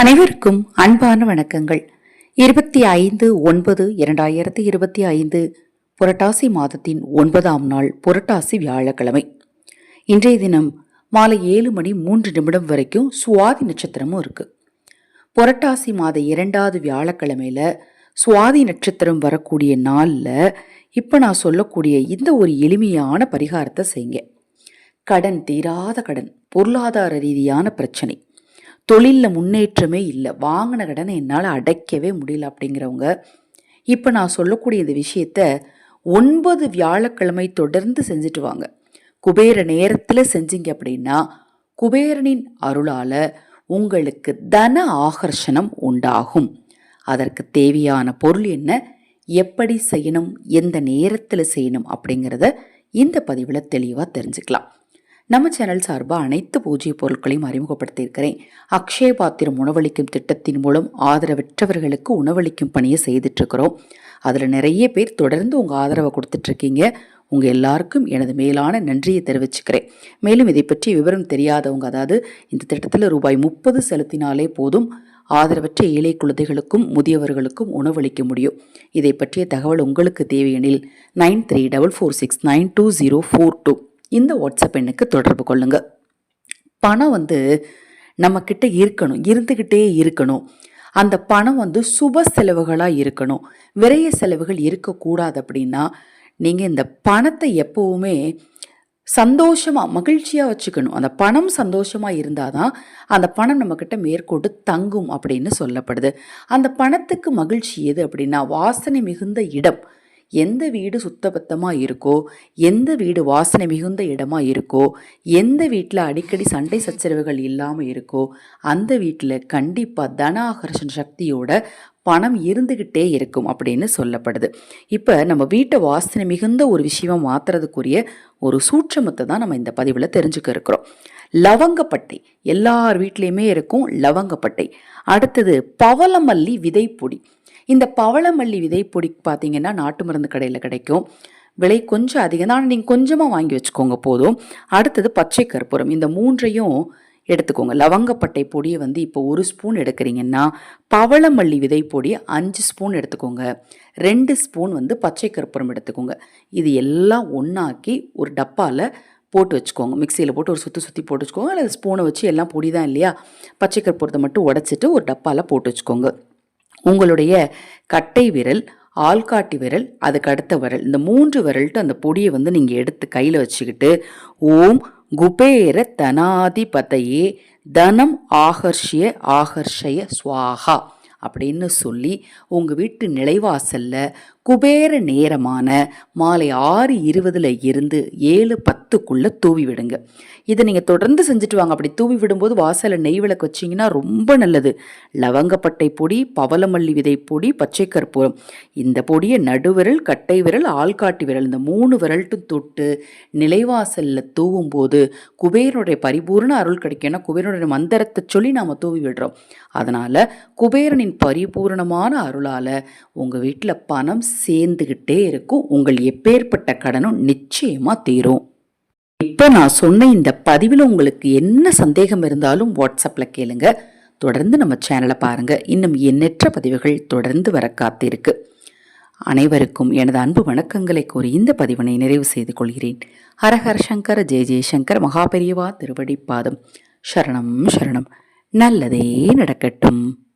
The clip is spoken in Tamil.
அனைவருக்கும் அன்பான வணக்கங்கள். இருபத்தி ஐந்து ஒன்பது இரண்டாயிரத்தி இருபத்தி ஐந்து புரட்டாசி மாதத்தின் ஒன்பதாம் நாள் புரட்டாசி வியாழக்கிழமை. இன்றைய தினம் மாலை ஏழு மணி மூன்று நிமிடம் வரைக்கும் சுவாதி நட்சத்திரமும் இருக்கு. புரட்டாசி மாத இரண்டாவது வியாழக்கிழமையில சுவாதி நட்சத்திரம் வரக்கூடிய நாளில் இப்போ நான் சொல்லக்கூடிய இந்த ஒரு எளிமையான பரிகாரத்தை செய்யுங்க. கடன் தீராத கடன் பொருளாதார ரீதியான பிரச்சனை. தொழிலில் முன்னேற்றமே இல்லை. வாங்கின கடனை என்னால் அடைக்கவே முடியல அப்படிங்கிறவங்க இப்போ நான் சொல்லக்கூடிய இந்த விஷயத்த ஒன்பது வியாழக்கிழமை தொடர்ந்து செஞ்சுட்டு வாங்க. குபேர நேரத்தில் செஞ்சீங்க அப்படின்னா குபேரனின் அருளால் உங்களுக்கு தன ஆகர்ஷணம் உண்டாகும். அதற்கு தேவையான பொருள் என்ன எப்படி செய்யணும் எந்த நேரத்தில் செய்யணும் அப்படிங்கிறத இந்த பதிவில் தெளிவாக தெரிஞ்சுக்கலாம். நம்ம சேனல் சார்பாக அனைத்து பூஜ்ய பொருட்களையும் அறிமுகப்படுத்தியிருக்கிறேன். அக்ஷய பாத்திரம் உணவளிக்கும் திட்டத்தின் மூலம் ஆதரவற்றவர்களுக்கு உணவளிக்கும் பணியை செய்துட்ருக்கிறோம் அதில் நிறைய பேர் தொடர்ந்து உங்கள் ஆதரவை கொடுத்துட்ருக்கீங்க உங்கள் எல்லாருக்கும் எனது மேலான நன்றியை தெரிவிச்சுக்கிறேன். மேலும் இதை பற்றி விவரம் தெரியாதவங்க அதாவது இந்த திட்டத்தில் ரூபாய் முப்பது செலுத்தினாலே போதும் ஆதரவற்ற ஏழை குழந்தைகளுக்கும் முதியவர்களுக்கும் உணவளிக்க முடியும். இதை பற்றிய தகவல் உங்களுக்கு தேவையெனில் nine three double four six nine two zero four two. இந்த வாட்ஸ்அப் எண்ணுக்கு தொடர்பு கொள்ளுங்க. பணம் வந்து நம்மக்கிட்ட இருக்கணும் இருந்துக்கிட்டே இருக்கணும். அந்த பணம் வந்து சுப செலவுகளாக இருக்கணும். விரைய செலவுகள் இருக்கக்கூடாது அப்படின்னா நீங்கள் இந்த பணத்தை எப்போவுமே சந்தோஷமாக மகிழ்ச்சியாக வச்சுக்கணும். அந்த பணம் சந்தோஷமாக இருந்தால் தான் அந்த பணம் நம்மக்கிட்ட மேற்கொண்டு தங்கும் அப்படின்னு சொல்லப்படுது. அந்த பணத்துக்கு மகிழ்ச்சி எது அப்படின்னா வாசனை மிகுந்த இடம். எந்த வீடு சுத்தபத்தமாக இருக்கோ எந்த வீடு வாசனை மிகுந்த இடமா இருக்கோ எந்த வீட்டில் அடிக்கடி சண்டை சச்சரவுகள் இல்லாமல் இருக்கோ அந்த வீட்டில் கண்டிப்பாக தன ஆகர்ஷன் சக்தியோட பணம் இருந்துக்கிட்டே இருக்கும் அப்படின்னு சொல்லப்படுது. இப்போ நம்ம வீட்டை வாசனை மிகுந்த ஒரு விஷயமா மாற்றுறதுக்குரிய ஒரு சூட்சமத்தை தான் நம்ம இந்த பதிவில் தெரிஞ்சுக்க இருக்கிறோம். லவங்கப்பட்டை. எல்லார் வீட்லேயுமே இருக்கும் லவங்கப்பட்டை. அடுத்தது பவளமல்லி விதைப்பொடி. இந்த பவளமல்லி விதைப்பொடி பார்த்தீங்கன்னா நாட்டு மருந்து கடையில் கிடைக்கும். விலை கொஞ்சம் அதிகம். தான் நீங்கள் கொஞ்சமாக வாங்கி வச்சுக்கோங்க போதும். அடுத்தது பச்சை கற்பூரம். இந்த மூன்றையும் எடுத்துக்கோங்க. லவங்கப்பட்டை பொடியை வந்து இப்போ ஒரு ஸ்பூன் எடுக்கிறீங்கன்னா பவளமல்லி விதை பொடி அஞ்சு ஸ்பூன் எடுத்துக்கோங்க. ரெண்டு ஸ்பூன் வந்து பச்சை கற்பூரம் எடுத்துக்கோங்க. இது எல்லாம் ஒன்றாக்கி ஒரு டப்பாவில் போட்டு வச்சுக்கோங்க. மிக்சியில் போட்டு ஒரு சுற்றி சுற்றி போட்டு வச்சுக்கோங்க. அல்லது ஸ்பூனை வச்சு எல்லாம் பொடி தான் இல்லையா? பச்சை கற்பூரத்தை மட்டும் உடச்சிட்டு ஒரு டப்பாவில் போட்டு வச்சுக்கோங்க. உங்களுடைய கட்டை விரல் ஆள்காட்டி விரல் அதுக்கு அடுத்த விரல் இந்த மூன்று விரல்ட்டு அந்த பொடியை வந்து நீங்கள் எடுத்து கையில் வச்சுக்கிட்டு ஓம் குபேர தனாதிபதையே தனம் ஆகர்ஷிய ஆகர்ஷய சுவாகா அப்படின்னு சொல்லி உங்கள் வீட்டு நிலைவாசலில் குபேர நேரமான மாலை ஆறு இருபதுல இருந்து ஏழு பத்துக்குள்ளே தூவி விடுங்க. இதை நீங்கள் தொடர்ந்து செஞ்சுட்டு வாங்க. அப்படி தூவி விடும்போது வாசலில் நெய் விளக்கு வச்சிங்கன்னா ரொம்ப நல்லது. லவங்கப்பட்டை பொடி பவளமல்லி விதை பொடி பச்சை கற்பூரம். இந்த பொடியை நடுவிரல் கட்டை விரல் ஆள்காட்டி விரல் இந்த மூணு விரல்ட்டும் தொட்டு நிலைவாசலில் தூவும் போது குபேரனுடைய பரிபூர்ண அருள் கிடைக்கும்னா குபேரனுடைய மந்திரத்தை சொல்லி நாம் தூவி விடுறோம். அதனால் குபேரனின் பரிபூர்ணமான அருளால் உங்கள் வீட்டில் பணம் சேர்ந்துக்கிட்டே இருக்கும். உங்கள் எப்பேற்பட்ட கடனும் நிச்சயமாக தீரும். இப்போ நான் சொன்ன இந்த பதிவில் உங்களுக்கு என்ன சந்தேகம் இருந்தாலும் வாட்ஸ்அப்பில் கேளுங்க. தொடர்ந்து நம்ம சேனலை பாருங்கள் இன்னும் எண்ணற்ற பதிவுகள் தொடர்ந்து வர காத்திருக்கு. அனைவருக்கும் எனது அன்பு வணக்கங்களை கூறி இந்த பதிவினை நிறைவு செய்து கொள்கிறேன். ஹரஹர சங்கர் ஜெய ஜெயசங்கர் மகாபெரியவா திருவடி பாதம் சரணம் சரணம். நல்லதே நடக்கட்டும்.